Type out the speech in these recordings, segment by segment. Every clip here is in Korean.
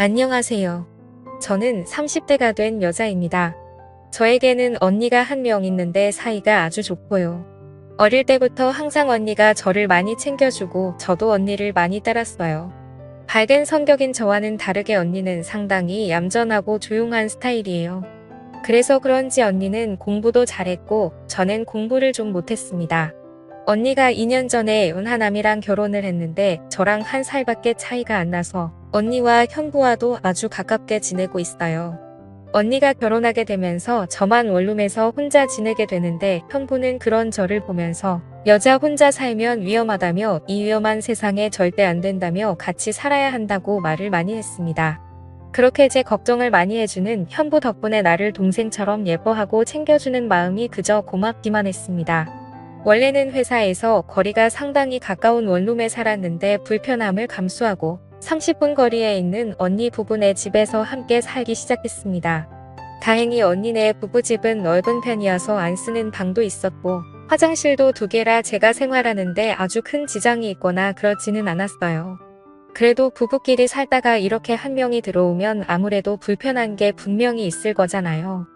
안녕하세요. 저는 30대가 된 여자입니다. 저에게는 언니가 한 명 있는데 사이가 아주 좋고요. 어릴 때부터 항상 언니가 저를 많이 챙겨주고 저도 언니를 많이 따랐어요. 밝은 성격인 저와는 다르게 언니는 상당히 얌전하고 조용한 스타일이에요. 그래서 그런지 언니는 공부도 잘했고 저는 공부를 좀 못했습니다. 언니가 2년 전에 은하남이랑 결혼을 했는데 저랑 한 살밖에 차이가 안 나서 언니와 형부와도 아주 가깝게 지내고 있어요. 언니가 결혼하게 되면서 저만 원룸에서 혼자 지내게 되는데 형부는 그런 저를 보면서 여자 혼자 살면 위험하다며 이 위험한 세상에 절대 안 된다며 같이 살아야 한다고 말을 많이 했습니다. 그렇게 제 걱정을 많이 해주는 현부 덕분에 나를 동생처럼 예뻐하고 챙겨주는 마음이 그저 고맙기만 했습니다. 원래는 회사에서 거리가 상당히 가까운 원룸에 살았는데 불편함을 감수하고 30분 거리에 있는 언니 부부네 집에서 함께 살기 시작했습니다. 다행히 언니네 부부집은 넓은 편이어서 안 쓰는 방도 있었고 화장실도 두 개라 제가 생활하는데 아주 큰 지장이 있거나 그렇지는 않았어요. 그래도 부부끼리 살다가 이렇게 한 명이 들어오면 아무래도 불편한 게 분명히 있을 거잖아요.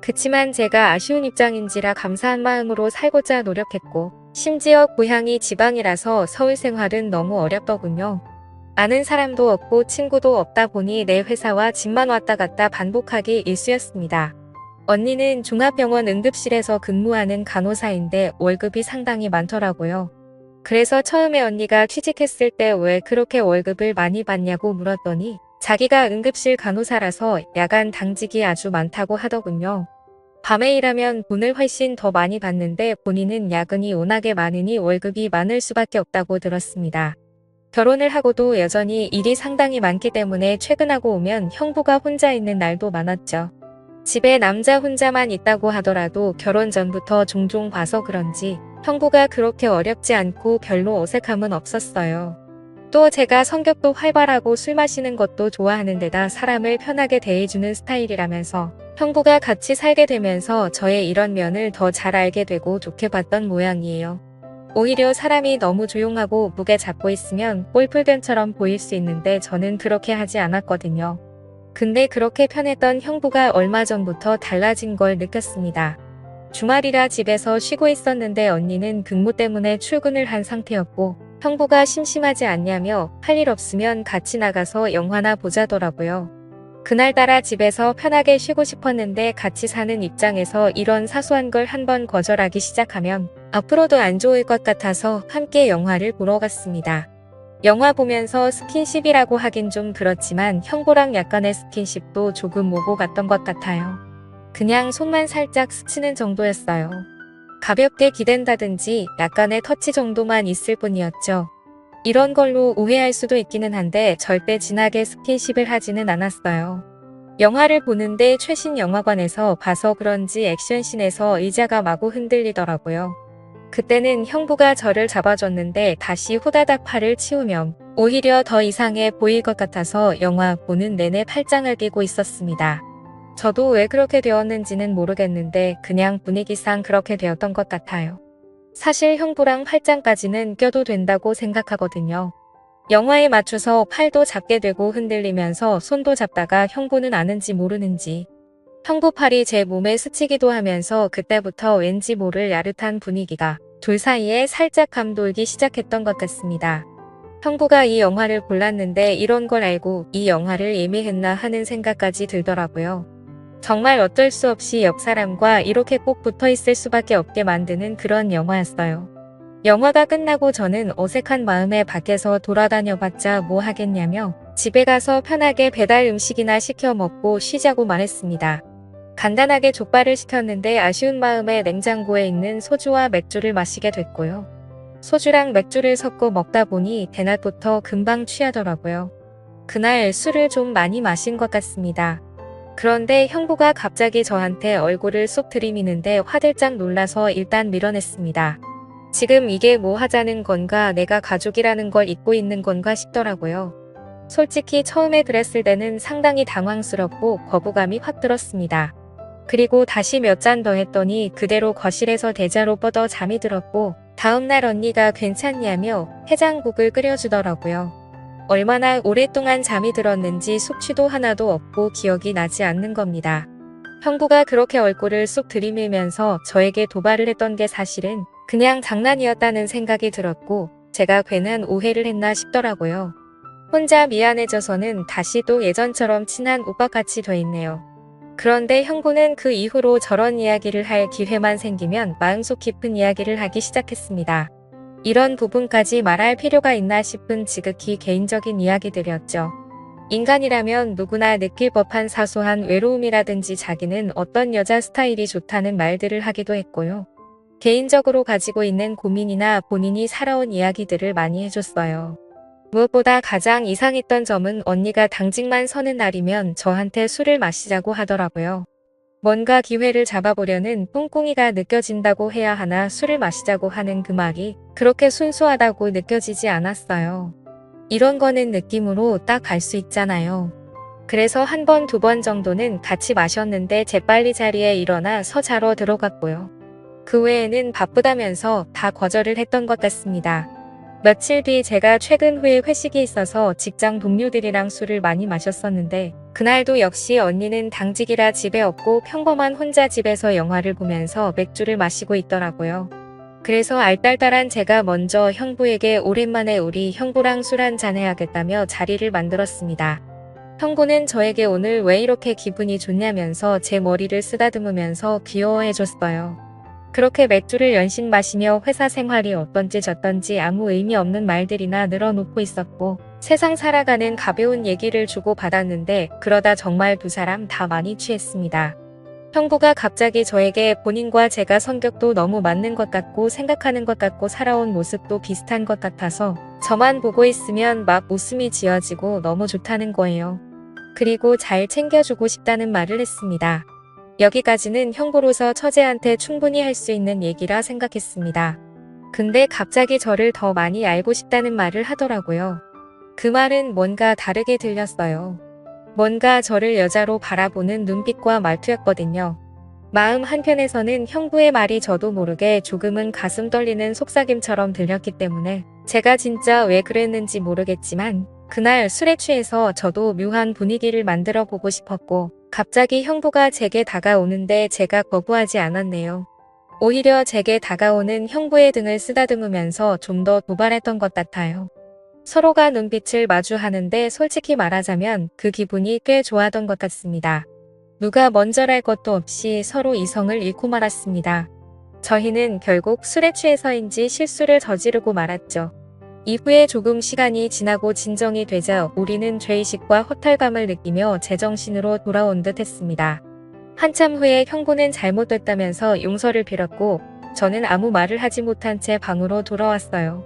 그치만 제가 아쉬운 입장인지라 감사한 마음으로 살고자 노력했고 심지어 고향이 지방이라서 서울 생활은 너무 어렵더군요. 아는 사람도 없고 친구도 없다 보니 내 회사와 집만 왔다 갔다 반복하기 일쑤였습니다. 언니는 종합병원 응급실에서 근무하는 간호사인데 월급이 상당히 많더라고요. 그래서 처음에 언니가 취직했을 때 왜 그렇게 월급을 많이 받냐고 물었더니 자기가 응급실 간호사라서 야간 당직이 아주 많다고 하더군요. 밤에 일하면 돈을 훨씬 더 많이 받는데 본인은 야근이 워낙에 많으니 월급이 많을 수밖에 없다고 들었습니다. 결혼을 하고도 여전히 일이 상당히 많기 때문에 퇴근하고 오면 형부가 혼자 있는 날도 많았죠. 집에 남자 혼자만 있다고 하더라도 결혼 전부터 종종 봐서 그런지 형부가 그렇게 어렵지 않고 별로 어색함은 없었어요. 또 제가 성격도 활발하고 술 마시는 것도 좋아하는 데다 사람을 편하게 대해주는 스타일이라면서 형부가 같이 살게 되면서 저의 이런 면을 더 잘 알게 되고 좋게 봤던 모양이에요. 오히려 사람이 너무 조용하고 무게 잡고 있으면 꼴풀견처럼 보일 수 있는데 저는 그렇게 하지 않았거든요. 근데 그렇게 편했던 형부가 얼마 전부터 달라진 걸 느꼈습니다. 주말이라 집에서 쉬고 있었는데 언니는 근무 때문에 출근을 한 상태였고 형부가 심심하지 않냐며 할 일 없으면 같이 나가서 영화나 보자더라고요. 그날따라 집에서 편하게 쉬고 싶었는데 같이 사는 입장에서 이런 사소한 걸 한번 거절하기 시작하면 앞으로도 안 좋을 것 같아서 함께 영화를 보러 갔습니다. 영화 보면서 스킨십이라고 하긴 좀 그렇지만 형부랑 약간의 스킨십도 조금 오고 갔던 것 같아요. 그냥 손만 살짝 스치는 정도였어요. 가볍게 기댄다든지 약간의 터치 정도만 있을 뿐이었죠. 이런 걸로 오해할 수도 있기는 한데 절대 진하게 스킨십을 하지는 않았어요. 영화를 보는데 최신 영화관에서 봐서 그런지 액션씬에서 의자가 마구 흔들리더라고요. 그때는 형부가 저를 잡아줬는데 다시 후다닥 팔을 치우면 오히려 더 이상해 보일 것 같아서 영화 보는 내내 팔짱을 끼고 있었습니다. 저도 왜 그렇게 되었는지는 모르겠는데 그냥 분위기상 그렇게 되었던 것 같아요. 사실 형부랑 팔짱까지는 껴도 된다고 생각하거든요. 영화에 맞춰서 팔도 잡게 되고 흔들리면서 손도 잡다가 형부는 아는지 모르는지 형부 팔이 제 몸에 스치기도 하면서 그때부터 왠지 모를 야릇한 분위기가 둘 사이에 살짝 감돌기 시작했던 것 같습니다. 형부가 이 영화를 골랐는데 이런 걸 알고 이 영화를 예매했나 하는 생각까지 들더라고요. 정말 어쩔 수 없이 옆 사람과 이렇게 꼭 붙어 있을 수밖에 없게 만드는 그런 영화였어요. 영화가 끝나고 저는 어색한 마음에 밖에서 돌아다녀 봤자 뭐 하겠냐며 집에 가서 편하게 배달 음식이나 시켜 먹고 쉬자고 말 했습니다. 간단하게 족발을 시켰는데 아쉬운 마음에 냉장고에 있는 소주와 맥주를 마시게 됐고요. 소주랑 맥주를 섞어 먹다 보니 대낮부터 금방 취하더라고요. 그날 술을 좀 많이 마신 것 같습니다. 그런데 형부가 갑자기 저한테 얼굴을 쏙 들이미는데 화들짝 놀라서 일단 밀어냈습니다. 지금 이게 뭐 하자는 건가 내가 가족이라는 걸 잊고 있는 건가 싶더라고요. 솔직히 처음에 그랬을 때는 상당히 당황스럽고 거부감이 확 들었습니다. 그리고 다시 몇 잔 더 했더니 그대로 거실에서 대자로 뻗어 잠이 들었고 다음날 언니가 괜찮냐며 해장국을 끓여주더라고요. 얼마나 오랫동안 잠이 들었는지 숙취도 하나도 없고 기억이 나지 않는 겁니다. 형부가 그렇게 얼굴을 쏙 들이밀면서 저에게 도발을 했던 게 사실은 그냥 장난이었다는 생각이 들었고 제가 괜한 오해를 했나 싶더라고요. 혼자 미안해져서는 다시 또 예전처럼 친한 오빠같이 돼 있네요. 그런데 형부는 그 이후로 저런 이야기를 할 기회만 생기면 마음속 깊은 이야기를 하기 시작했습니다. 이런 부분까지 말할 필요가 있나 싶은 지극히 개인적인 이야기들이었죠. 인간이라면 누구나 느낄 법한 사소한 외로움이라든지 자기는 어떤 여자 스타일이 좋다는 말들을 하기도 했고요. 개인적으로 가지고 있는 고민이나 본인이 살아온 이야기들을 많이 해줬어요. 무엇보다 가장 이상했던 점은 언니가 당직만 서는 날이면 저한테 술을 마시자고 하더라고요. 뭔가 기회를 잡아보려는 꿍꿍이가 느껴진다고 해야 하나 술을 마시자고 하는 그 말이 그렇게 순수하다고 느껴지지 않았어요. 이런 거는 느낌으로 딱알수 있잖아요. 그래서 한 번, 두 번 정도는 같이 마셨는데 재빨리 자리에 일어나 서 자러 들어갔고요. 그 외에는 바쁘다면서 다 거절을 했던 것 같습니다. 며칠 뒤 제가 최근 후에 회식이 있어서 직장 동료들이랑 술을 많이 마셨었는데 그날도 역시 언니는 당직이라 집에 없고 평범한 혼자 집에서 영화를 보면서 맥주를 마시고 있더라고요. 그래서 알딸딸한 제가 먼저 형부에게 오랜만에 우리 형부랑 술 한잔 해야겠다며 자리를 만들었습니다. 형부는 저에게 오늘 왜 이렇게 기분이 좋냐면서 제 머리를 쓰다듬으면서 귀여워해줬어요. 그렇게 맥주를 연신 마시며 회사 생활이 어떤지 저떤지 아무 의미 없는 말들이나 늘어놓고 있었고 세상 살아가는 가벼운 얘기를 주고 받았는데 그러다 정말 두 사람 다 많이 취했습니다. 형부가 갑자기 저에게 본인과 제가 성격도 너무 맞는 것 같고 생각하는 것 같고 살아온 모습도 비슷한 것 같아서 저만 보고 있으면 막 웃음이 지어지고 너무 좋다는 거예요. 그리고 잘 챙겨주고 싶다는 말을 했습니다. 여기까지는 형부로서 처제한테 충분히 할 수 있는 얘기라 생각했습니다. 근데 갑자기 저를 더 많이 알고 싶다는 말을 하더라고요. 그 말은 뭔가 다르게 들렸어요. 뭔가 저를 여자로 바라보는 눈빛과 말투였거든요. 마음 한편에서는 형부의 말이 저도 모르게 조금은 가슴 떨리는 속삭임처럼 들렸기 때문에 제가 진짜 왜 그랬는지 모르겠지만 그날 술에 취해서 저도 묘한 분위기를 만들어 보고 싶었고 갑자기 형부가 제게 다가오는데 제가 거부하지 않았네요. 오히려 제게 다가오는 형부의 등을 쓰다듬으면서 좀 더 도발했던 것 같아요. 서로가 눈빛을 마주하는데 솔직히 말하자면 그 기분이 꽤 좋아던 것 같습니다. 누가 먼저랄 것도 없이 서로 이성을 잃고 말았습니다. 저희는 결국 술에 취해서인지 실수를 저지르고 말았죠. 이후에 조금 시간이 지나고 진정이 되자 우리는 죄의식과 허탈감을 느끼며 제정신으로 돌아온 듯 했습니다. 한참 후에 형부는 잘못됐다면서 용서를 빌었고 저는 아무 말을 하지 못한 채 방으로 돌아왔어요.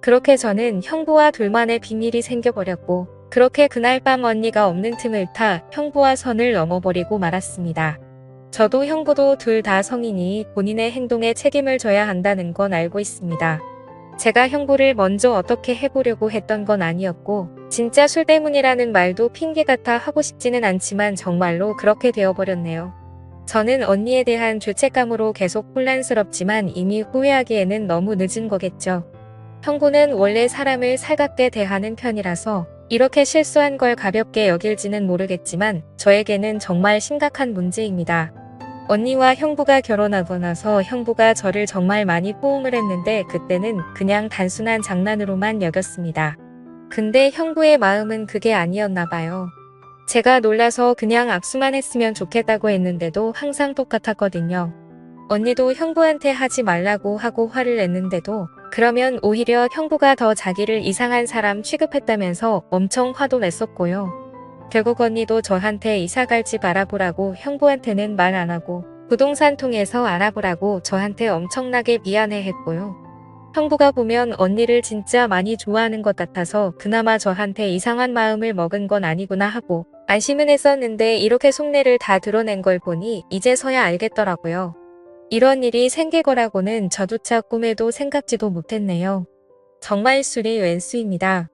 그렇게 저는 형부와 둘만의 비밀이 생겨버렸고 그렇게 그날 밤 언니가 없는 틈을 타 형부와 선을 넘어버리고 말았습니다. 저도 형부도 둘 다 성인이 본인의 행동에 책임을 져야 한다는 건 알고 있습니다. 제가 형부를 먼저 어떻게 해보려고 했던 건 아니었고 진짜 술 때문이라는 말도 핑계 같아 하고 싶지는 않지만 정말로 그렇게 되어버렸네요. 저는 언니에 대한 죄책감으로 계속 혼란스럽지만 이미 후회하기에는 너무 늦은 거겠죠. 형부는 원래 사람을 살갑게 대하는 편이라서 이렇게 실수한 걸 가볍게 여길지는 모르겠지만 저에게는 정말 심각한 문제입니다. 언니와 형부가 결혼하고 나서 형부가 저를 정말 많이 포옹을 했는데 그때는 그냥 단순한 장난으로만 여겼습니다. 근데 형부의 마음은 그게 아니었나 봐요. 제가 놀라서 그냥 악수만 했으면 좋겠다고 했는데도 항상 똑같았거든요. 언니도 형부한테 하지 말라고 하고 화를 냈는데도 그러면 오히려 형부가 더 자기를 이상한 사람 취급했다면서 엄청 화도 냈었고요. 결국 언니도 저한테 이사갈 집 알아보라고 형부한테는 말 안 하고 부동산 통해서 알아보라고 저한테 엄청나게 미안해 했고요. 형부가 보면 언니를 진짜 많이 좋아하는 것 같아서 그나마 저한테 이상한 마음을 먹은 건 아니구나 하고 안심은 했었는데 이렇게 속내를 다 드러낸 걸 보니 이제서야 알겠더라고요. 이런 일이 생길 거라고는 저조차 꿈에도 생각지도 못했네요. 정말 술이 웬수입니다.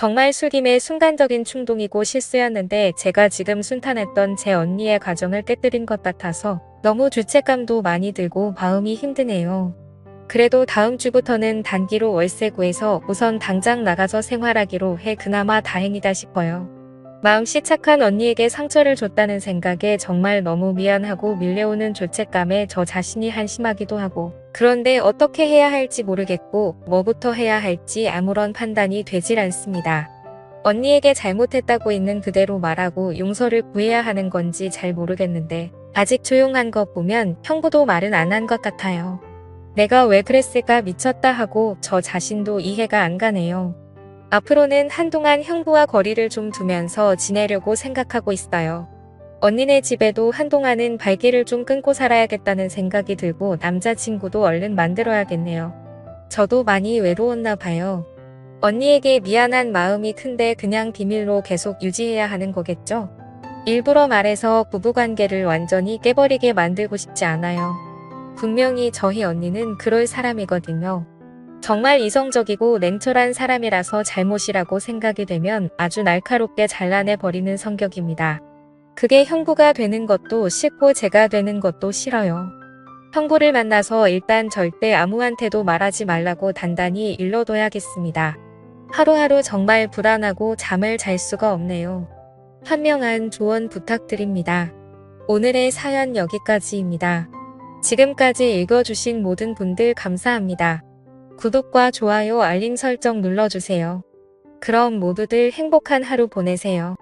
정말 술김의 순간적인 충동이고 실수였는데 제가 지금 순탄했던 제 언니의 가정을 깨뜨린 것 같아서 너무 죄책감도 많이 들고 마음이 힘드네요. 그래도 다음 주부터는 단기로 월세 구해서 우선 당장 나가서 생활하기로 해 그나마 다행이다 싶어요. 마음씨 착한 언니에게 상처를 줬다는 생각에 정말 너무 미안하고 밀려오는 죄책감에 저 자신이 한심하기도 하고 그런데 어떻게 해야 할지 모르겠고 뭐부터 해야 할지 아무런 판단이 되질 않습니다. 언니에게 잘못했다고 있는 그대로 말하고 용서를 구해야 하는 건지 잘 모르겠는데 아직 조용한 것 보면 형부도 말은 안 한 것 같아요. 내가 왜 그랬을까 미쳤다 하고 저 자신도 이해가 안 가네요. 앞으로는 한동안 형부와 거리를 좀 두면서 지내려고 생각하고 있어요. 언니네 집에도 한동안은 발길을 좀 끊고 살아야겠다는 생각이 들고 남자친구도 얼른 만들어야겠네요. 저도 많이 외로웠나 봐요. 언니에게 미안한 마음이 큰데 그냥 비밀로 계속 유지해야 하는 거겠죠? 일부러 말해서 부부관계를 완전히 깨버리게 만들고 싶지 않아요. 분명히 저희 언니는 그럴 사람이거든요. 정말 이성적이고 냉철한 사람이라서 잘못이라고 생각이 되면 아주 날카롭게 잘라내 버리는 성격입니다. 그게 형부가 되는 것도 싫고 제가 되는 것도 싫어요. 형부를 만나서 일단 절대 아무한테도 말하지 말라고 단단히 일러둬야겠습니다. 하루하루 정말 불안하고 잠을 잘 수가 없네요. 현명한 조언 부탁드립니다. 오늘의 사연 여기까지입니다. 지금까지 읽어주신 모든 분들 감사합니다. 구독과 좋아요 알림 설정 눌러주세요. 그럼 모두들 행복한 하루 보내세요.